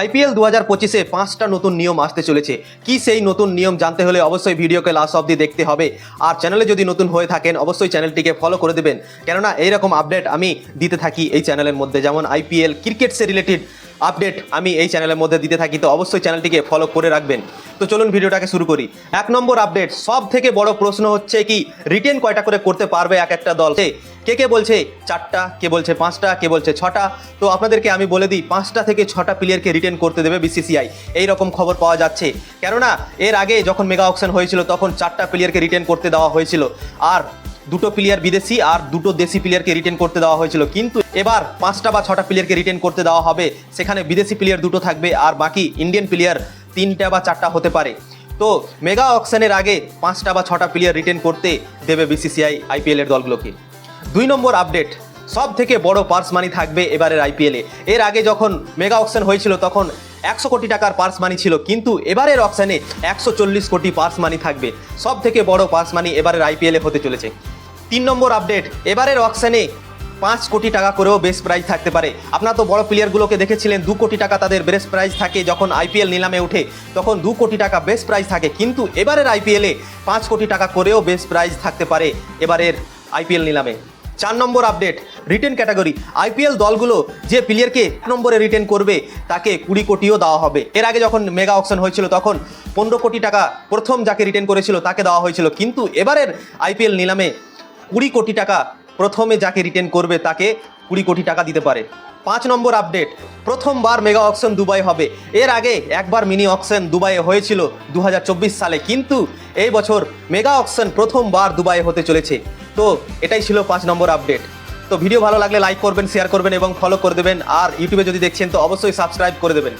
IPL দু হাজার পঁচিশে পাঁচটা নতুন নিয়ম আসতে চলেছে। কি সেই নতুন নিয়ম জানতে হলে অবশ্যই ভিডিওকে লাস্ট অবধি দেখতে হবে। আর চ্যানেলে যদি নতুন হয়ে থাকেন, অবশ্যই চ্যানেলটিকে ফলো করে দেবেন। কেননা এইরকম আপডেট আমি দিতে থাকি এই চ্যানেলের মধ্যে। যেমন আইপিএল ক্রিকেটসে রিলেটেড আপডেট আমি এই চ্যানেলের মধ্যে দিতে থাকি। তো অবশ্যই চ্যানেলটিকে ফলো করে রাখবেন। তো চলুন ভিডিওটাকে শুরু করি। এক নম্বর আপডেট সব থেকে বড় প্রশ্ন হচ্ছে কি রিটেন কয়টা করে করতে পারবে এক একটা দল? কে কে বলছে চারটা, কে বলছে পাঁচটা, কে বলছে ছটা? তো আপনাদেরকে আমি বলে দিই, পাঁচটা থেকে ছটা প্লেয়ারকে রিটেন করতে দেবে বিসিসিআই এই রকম খবর পাওয়া যাচ্ছে। কেননা, এর আগে যখন মেগা অকশন হয়েছিল, তখন চারটা প্লেয়ারকে রিটেন করতে দেওয়া হয়েছিল। আর দুটো প্লেয়ার বিদেশি আর দুটো দেশি প্লেয়ারকে রিটেন করতে দেওয়া হয়েছিল। কিন্তু এবার পাঁচটা বা ছটা প্লেয়ারকে রিটেন করতে দেওয়া হবে। সেখানে বিদেশি প্লেয়ার দুটো থাকবে আর বাকি ইন্ডিয়ান প্লেয়ার তিনটা বা চারটা হতে পারে। তো মেগা অকশনের আগে পাঁচটা বা ছটা প্লেয়ার রিটেন করতে দেবে বিসিসিআই আইপিএল এর দলগুলোকে। দুই নম্বর আপডেট সব থেকে বড় পার্স মানি থাকবে এবারের আইপিএলে। এর আগে যখন মেগা অকশন হয়েছিল, তখন একশো কোটি টাকার পার্স মানি ছিল, কিন্তু এবারের অকশানে একশো চল্লিশ কোটি পার্স মানি থাকবে। সব থেকে বড় পার্স মানি এবারের আইপিএলে হতে চলেছে। তিন নম্বর আপডেট, এবারের অকশনে পাঁচ কোটি টাকা করেও বেস্ট প্রাইজ থাকতে পারে। আপনারা তো বড় প্লেয়ারগুলোকে দেখেছিলেন, দু কোটি টাকা তাদের বেস্ট প্রাইজ থাকে যখন আইপিএল নিলামে ওঠে, তখন দু কোটি টাকা বেস্ট প্রাইজ থাকে, কিন্তু এবারের আইপিএলে পাঁচ কোটি টাকা করেও বেস্ট প্রাইজ থাকতে পারে এবারের আইপিএল নিলামে। চার number update retain category IPL দলগুলো যে প্লেয়ারকে এক নম্বরে রিটেন করবে, তাকে কুড়ি কোটিও দেওয়া হবে। এর আগে যখন মেগা অকশন হয়েছিল, তখন পনেরো কোটি টাকা প্রথম যাকে রিটেন করেছিল, তাকে দেওয়া হয়েছিল। কিন্তু এবারের আইপিএল নিলামে কুড়ি কোটি টাকা প্রথমে যাকে রিটেন করবে, তাকে কুড়ি কোটি টাকা দিতে পারে। পাঁচ নম্বর আপডেট প্রথমবার মেগা অকশন দুবাই হবে। এর আগে একবার মিনি অকশন দুবাইয়ে হয়েছিল দু হাজার চব্বিশ সালে। কিন্তু এই বছর মেগা অকশন প্রথমবার দুবাইয়ে হতে চলেছে। তো এটাই ছিল পাঁচ নম্বর আপডেট তো ভিডিও ভালো লাগলে লাইক করবেন শেয়ার করবেন এবং ফলো করে দেবেন। আর ইউটিউবে যদি দেখছেন, তো অবশ্যই সাবস্ক্রাইব করে দেবেন।